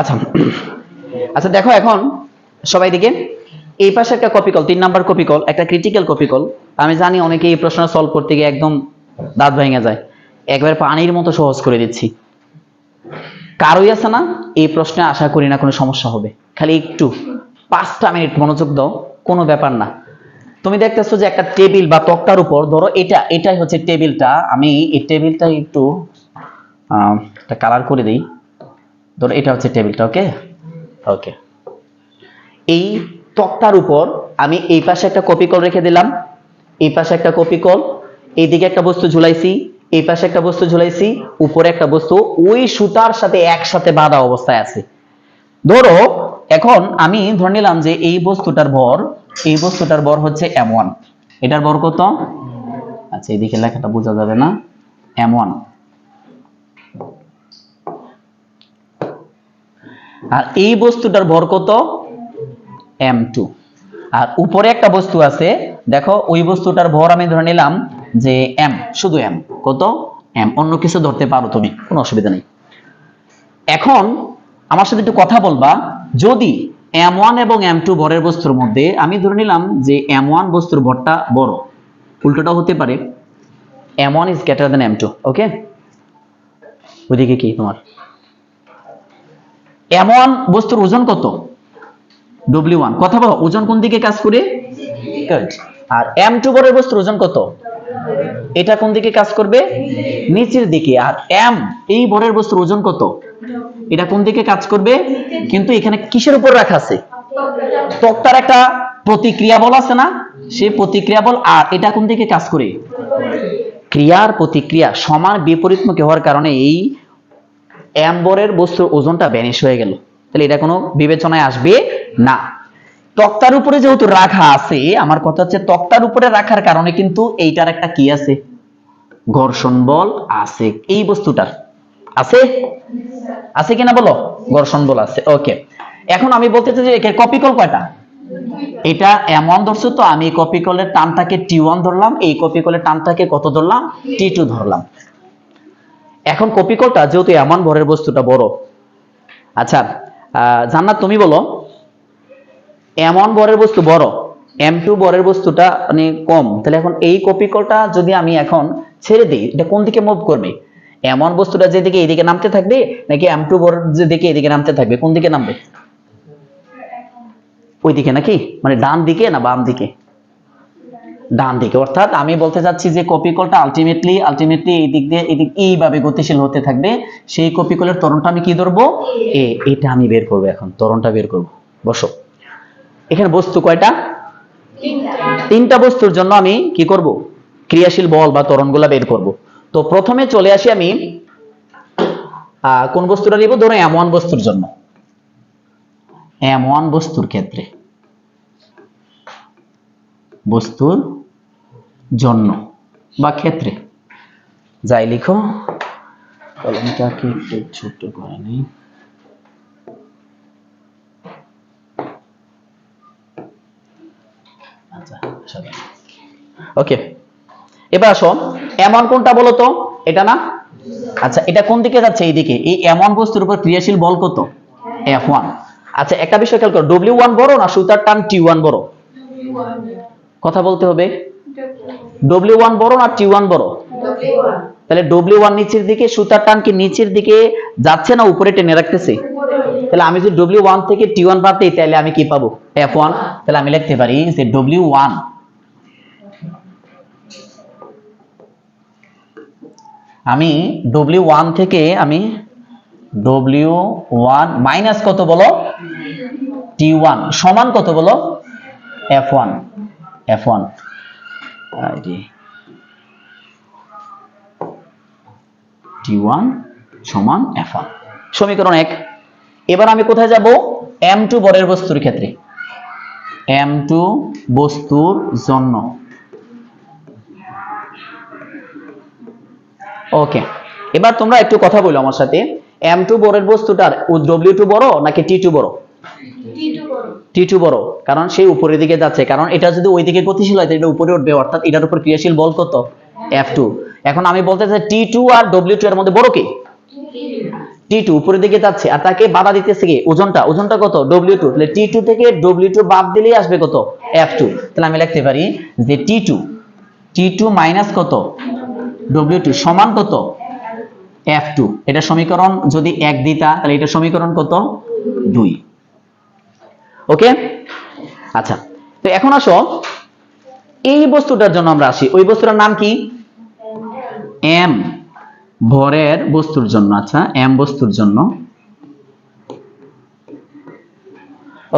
আচ্ছা। আচ্ছা দেখো এখন সবাই দিকে এই পাশে একটা কপি কল তিন নাম্বার কপি কল একটা ক্রিটিক্যাল কপি কল আমি জানি অনেকে এই প্রশ্ন সলভ করতে গিয়ে একদম দাঁত ভেঙে যায়। একবার পানির মতো সহজ করে দিচ্ছি। কারোই আছে না? এই প্রশ্নে আশা করি না কোনো সমস্যা হবে। খালি একটু, পাঁচটা মিনিট মনোযোগ দাও, কোনো ব্যাপার না। তুমি দেখতেছো যে একটা টেবিল বা তক্তার উপর, ধরো এটা, এটাই হচ্ছে টেবিলটা আমি এই টেবিলটা একটু কালার করে দিই। ধরো এটা হচ্ছে টেবিলটা ওকে? ওকে। এই তক্তার উপর আমি এই পাশে একটা কপি কল রেখে দিলাম এই পাশে একটা কপি কল এইদিকে একটা বস্তু ঝুলাইছি এই পাশে একটা বস্তু ঝুলাইছি উপরে একটা বস্তু ওই সুতার সাথে একসাথে বাঁধা অবস্থায় আছে। ধরো এখন আমি ধরে নিলাম যে এই বস্তুটার ভর এই বস্তুটার ভর হচ্ছে এম ওয়ান। এটার ভর কত? আচ্ছা এইদিকে লেখাটা বোঝা যাবে না। এম আর এই বস্তুটার ভর কত এম টু আর উপরে একটা বস্তু আছে, দেখো, ওই বস্তুটার ভর আমি ধরে নিলাম যে এম শুধু এম কত? এম অন্য কিছু ধরতে পারো তুমি, কোনো অসুবিধা নেই। এখন আমার সাথে একটু কথা বলবা, যদি এম ওয়ান এবং এম টু ভরের বস্তুর মধ্যে আমি ধরে নিলাম যে এম ওয়ান বস্তুর ভরটা বড় উল্টোটা হতে পারে। M one is greater than M two okay ওইদিকে কি তোমার? এম ওয়ান বস্তুর ওজন কত? ডব্লিউ ওয়ান কথা বলো ওজন কোন দিকে কাজ করে? আর এম টু বরের বস্তুর ওজন কত? এটা কোন দিকে কাজ করবে? নিচের দিকে। আর এম এই বরের বস্তুর ওজন কত? এটা কোন দিকে কাজ করবে? কিন্তু এখানে কিসের উপর রাখা আছে? তক্তার একটা প্রতিক্রিয়া বল আছে না? সে প্রতিক্রিয়া বল আর এটা কোন দিকে কাজ করে? ক্রিয়ার প্রতিক্রিয়া সমান বিপরীতমুখী হওয়ার কারণে এই অ্যাম্বরের বস্তুর ওজনটা ব্যানিশ হয়ে গেল। তাহলে এটা কোনো বিবেচনায় আসবে না। তক্তার উপরে যেহেতু রাখা আছে, আমার কথা হচ্ছে তক্তার উপরে রাখার কারণে কিন্তু এইটার একটা কি আছে? ঘর্ষণ বল আছে। এই বস্তুটার আছে? আছে কিনা বলো? ঘর্ষণ বল আছে। ওকে এখন আমি বলতে চাই যে কপি কল কয়টা? এটা এমন ধরছো তো, আমি কপি কলের টানটাকে টি ওয়ান ধরলাম, এই কপি কলের টানটাকে কত ধরলাম? টি টু ধরলাম। এখন কপি কলটা যেহেতু এমন ভরের বস্তুটা বড়। আচ্ছা জান্নাত তুমি বলো, এমন বরের বস্তু বড় এম টু বরের বস্তুটা মানে কম, তাহলে এখন এই কপি কলটা যদি আমি এখন ছেড়ে দিই, এটা কোন দিকে মুভ করবে? এমন বস্তুটা যেদিকে এইদিকে নামতে থাকবে, নাকি এম টু বর যেদিকে এদিকে নামতে থাকবে, কোন দিকে নামবে? ওই দিকে নাকি? মানে ডান দিকে না বাম দিকে? ডান দিকে। অর্থাৎ আমি বলতে চাচ্ছি যে কপি কলটা আলটিমেটলি আলটিমেটলি এই দিক দিয়ে এদিক এইভাবে গতিশীল হতে থাকবে। সেই কপি কলের ত্বরণটা আমি কি ধরবো? এ, এটা আমি বের করব এখন। ত্বরণটা বের করব। বসো। এখানে বস্তু কয়টা? তিনটা বস্তুর জন্য আমি কি করব? ক্রিয়াশীল বল বা ত্বরণগুলা বের করব। তো প্রথমে চলে আসি আমি কোন বস্তুটা নিব? ধরো এম ওয়ান বস্তুর জন্য। এম ওয়ান বস্তুর ক্ষেত্রে। বস্তুর জন্য বা ক্ষেত্রে। যাই লিখো। কলমটাকে একটু ছোট করে নেই? আচ্ছা ওকে এবার আসো। এমন কোনটা বলো তো? এটা না? আচ্ছা এটা কোন দিকে যাচ্ছে? এইদিকে এই এমন বস্তুর উপর ক্রিয়াশীল বল কত? এফ ওয়ান আচ্ছা একটা বিষয় খেয়াল করো। ডব্লিউ ওয়ান বড় না সুতার টান টি ওয়ান বড়? কথা বলতে হবে। ডব্লিউ ওয়ান বড় না টি ওয়ান বড়? তাহলে ডব্লিউ ওয়ান নিচের দিকে সুতার টান কি নিচের দিকে যাচ্ছে না উপরে টেনে রাখতেছে? তাহলে আমি যদি ডব্লিউ ওয়ান থেকে টি ওয়ান বাদ দিই তাহলে আমি কি পাবো? এফ ওয়ান তাহলে আমি লিখতে পারি যে ডব্লিউ ওয়ান আমি ডব্লিউ ওয়ান থেকে আমি ডব্লিউ ওয়ান মাইনাস কত বলো? টি ওয়ান সমান কত বলো? F one F one T one সমান এফ ওয়ান সমীকরণ এক। এবার আমি কোথায় যাব? এম টু বরের বস্তুর ক্ষেত্রে। এম টু বস্তুর জন্য। ওকে এবার তোমরা একটু কথা বলো আমার সাথে। এম টু বরের বস্তুটার ডব্লিউ টু বড় নাকি টি টু বড়? টি টু বড়, কারণ সেই উপরের দিকে যাচ্ছে, কারণ এটা যদি ওই দিকে গতিশীল হয় এটা উপরে উঠবে, অর্থাৎ এটার উপর ক্রিয়াশীল বল কত? এফ টু এখন আমি বলতে চাই টি টু আর ডব্লিউ টু এর মধ্যে বড় কি? টি টু উপরের দিকে যাচ্ছে, আর তাকে বাধা দিতেছে কি? ওজনটা ওজনটা কত? ডব্লিউ টু তাহলে টি টু থেকে ডব্লিউ টু বাদ দিলেই আসবে কত? এফ টু তাহলে আমি লিখতে পারি যে T two T two minus কত? ডব্লিউ টু সমান কত? এফ টু এটা সমীকরণ যদি এক দিতা, তাহলে এটা সমীকরণ কত? দুই। ওকে আচ্ছা তো এখন আসো। এই বস্তুটার জন্য আমরা আসি। ওই বস্তুটার নাম কি? এম ভরের বস্তুর জন্য। আচ্ছা এম বস্তুর জন্য।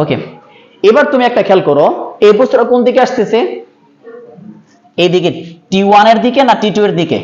ওকে এবার তুমি একটা খেয়াল করো, এই বস্তুটা কোন দিকে আসতেছে? এইদিকে টি ওয়ানের দিকে না টি টু এর দিকে?